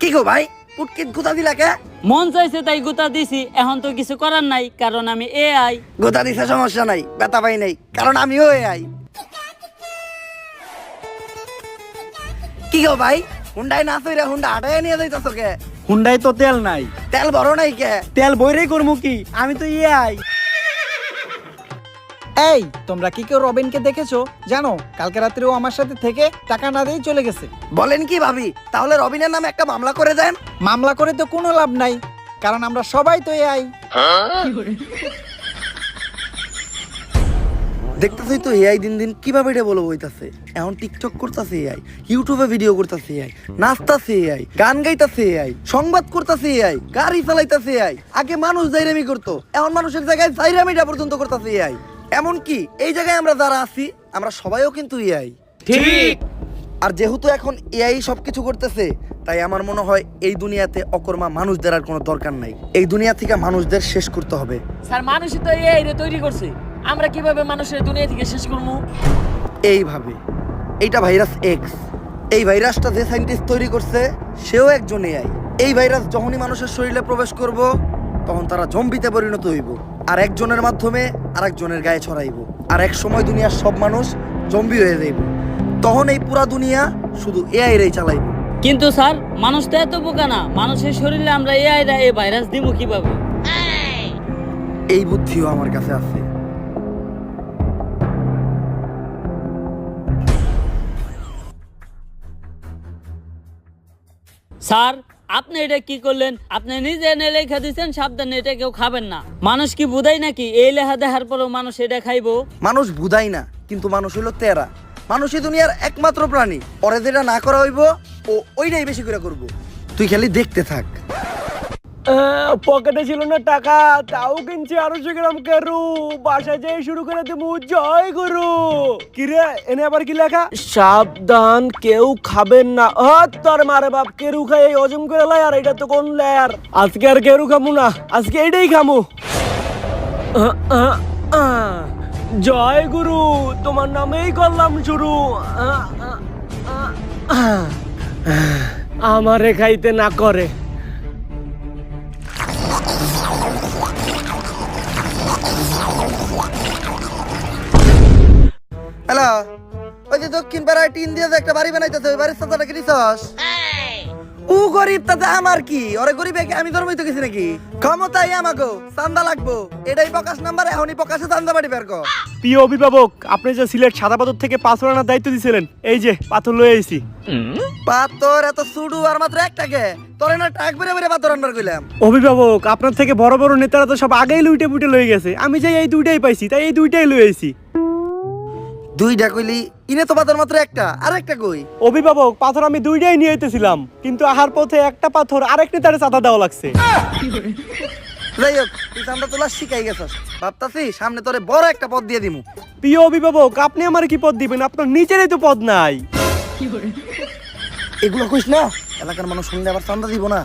কি গো ভাই পুটকিত গুতা দিলা কে? মন চাইছে তাই গুতা দিছি এখন তো কিছু করার নাই কারণ আমি এআই গোতা দিছে সমস্যা নাই ব্যথা পাই নাই কারণ আমিও আই কি গো ভাই হুন্ডাই না সইরা হুন্ডা আটায় নিয়ে যাইতাছ কে? হুন্ডাই তো তেল নাই। তেল বড় নাই কে? তেল বইরেই করব কি? আমি তো ইয়ে আই এই তোমরা কি কেউ রবিনকে দেখেছ? জানো কালকে রাত্রে ও আমার সাথে থেকে টাকা না দিয়ে চলে গেছে। বলেন কি ভাবি তাহলে রবিনের নামে একটা মামলা করে দেন? মামলা করে তো কোনো লাভ নাই কারণ আমরা সবাই তো এআই। দেখতেছই তো এআই দিন দিন কীভাবে এটা বলে বইতাছে এখন টিকটক করতেছে এআই ইউটিউবে ভিডিও করতেছে এআই নাচতাছে এআই গান গাইতাছে এআই সংবাদ করতেছে এআই গাড়ি চালাইতাছে এআই। আগে মানুষ জাইরামি করতো এখন মানুষের জায়গায় জাইরামিটা পর্যন্ত করতেছে এআই। এমন কি এই জায়গায় আমরা যারা আছি আমরা সবাইও কিন্তু এআই ঠিক। আর যেহেতু এখন এআই সবকিছু করতেছে তাই আমার মনে হয় এই দুনিয়াতে অকর্মা মানুষদের আর কোনো দরকার নাই। এই দুনিয়া থেকে মানুষদের শেষ করতে হবে। স্যার মানুষই তো এআই রে তৈরি করছে। আমরা কীভাবে মানুষের দুনিয়া থেকে শেষ করব? এইভাবে। এইটা ভাইরাস এক্স এই ভাইরাসটা যে সাইন্টিস্ট তৈরি করছে সেও একজন এআই এই ভাইরাস যখনই মানুষের শরীরে প্রবেশ করব তখন তারা জম্বিতে পরিণত হইব। আর একজনের মাধ্যমে আর একজনের গায়ে ছড়াইব। আর এক সময় দুনিয়ার সব মানুষ জম্বি হয়ে যাইব। তখন এই পুরা দুনিয়া শুধু এআই রেই চালাইব। কিন্তু স্যার মানুষ তো এত বোকা না। মানুষের শরীরে আমরা এআই রা এই ভাইরাস দিব কীভাবে? এই বুদ্ধিও আমার কাছে আছে। স্যার আপনি এটা কি করলেন? আপনি নিজে এনে লেখা দিচ্ছেন সাবধানে এটা কেউ খাবেন না। মানুষ কি বুঝাই নাকি? এই লেখা দেখার পরেও মানুষ এটা খাইবো? মানুষ বুঝাই না, কিন্তু মানুষ হইল তেরা। মানুষই দুনিয়ার একমাত্র প্রাণী। পরে যেটা না করা হইব, ও ওইটাই বেশি করে করব। তুই খালি দেখতে থাক। পকেটে ছিল না টাকা, তাও কিনছি আড়াইশো গ্রাম কেরু। বাসায় যেয়ে শুরু করে দেবো। জয় গুরু। কিরে, এনে আবার কি লেখা? সাবধান, কেউ খাবেন না। ও তোর মারে বাপ, কেরু খাই এই হজম করে লাই, আর এটা তো কোন লেয়ার? আজকে আর কেরু খামু না, আজকে এটাই খামু। জয় গুরু, তোমার নামেই করলাম শুরু। আমারে খাইতে না করে। হ্যালো ওই যে দক্ষিণ পাড়ায় টিন দিয়ে যে একটা বাড়ি বানাইতেছে ওই বাড়ির সাথে কি নিছস ও গরিব তাতে আমার কি? ওরে গরিব একে আমি ধর্মই তো গেছি নাকি? ক্ষমতাই আমাকে চান্দা লাগবো। এটাই প্রকাশ নাম্বার এখনই প্রকাশে চান্দা বাড়ি বের কর। প্রিয় অভিভাবক আপনি যে সিলেট সাদা পাথর থেকে পাথর আনার দায়িত্ব দিয়েছিলেন এই যে পাথর লয়ে এসেছি পাথর এত সুডু আর মাত্র একটাকে তোরে না টাক বেড়ে বেড়ে পাথর কইলাম। অভিভাবক আপনার থেকে বড় বড় নেতারা তো সব আগেই লুইটে পুটে লয়ে গেছে। আমি যে এই দুইটাই পাইছি তাই এই দুইটাই লয়ে এসেছি দুইটা কইলি ইনে তো পাথর মাত্র একটা আর একটা কই? অভিভাবক পাথর আমি দুইটাই নিয়ে যেতেছিলাম কিন্তু আহার পথে একটা পাথর আরেক নেতারে চাঁদা দেওয়া লাগছে। যাই হোক তুই চান্দা তোলা শিখাই গেছস। ভাবতাছি সামনে তোরে বড় একটা পথ দিয়ে দিমু। প্রিয় অভিভাবক আপনি আমার কি পদ দিবেন? আপনার নিচেরই তো পদ নাই। এগুলো কইস না এলাকার মানুষ শুনলে আবার চান্দা দিব না।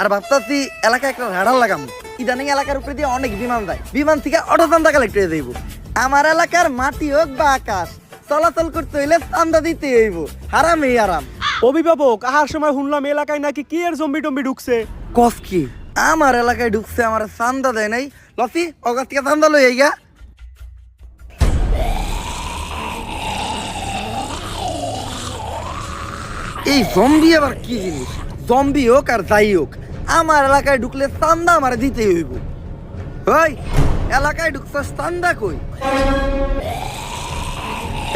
আর ভাবতাছি এলাকায় একটা রাডার লাগাম। ইদানিং এলাকার উপরে দিয়ে অনেক বিমান যায়। বিমান থেকে অটো চান্দা কালেক্ট হয়ে যাইব আমার এলাকার মাটি হোক বা আকাশ চলাচল করতে হইলে চান্দা দিতে হইব। হারামই আরাম অভিভাবক আহার সময় শুনলাম এলাকায় নাকি কি এর জম্বি টম্বি ঢুকছে? কস কি? আমার এলাকায় ঢুকছে আমার চান্দা দেয় নাই। লসি অগাছ থেকে চান্দা লই আইগা। এই জম্বি আবার কি জিনিস? জম্বি হোক আর যাই হোক আমার এলাকায় ঢুকলে চান্দা আমার দিতে হইব। ওই এলাকায় ঢুকছে চান্দা কই?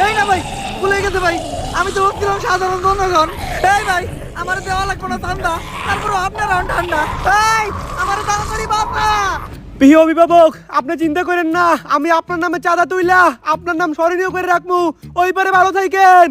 এই না ভাই ভুলে গেছে ভাই। আমি তো ভাবছিলাম সাধারণ জনগণ। এই ভাই আমার দেওয়া লাগবে না তারপর আপনার ঠান্ডা। এই আমার তাড়াতাড়ি বাবা প্রিয় অভিভাবক আপনি চিন্তা করেন না। আমি আপনার নামে চাঁদা তুইলা আপনার নাম স্মরণীয় করে রাখব। ওই পারে ভালো থাকেন।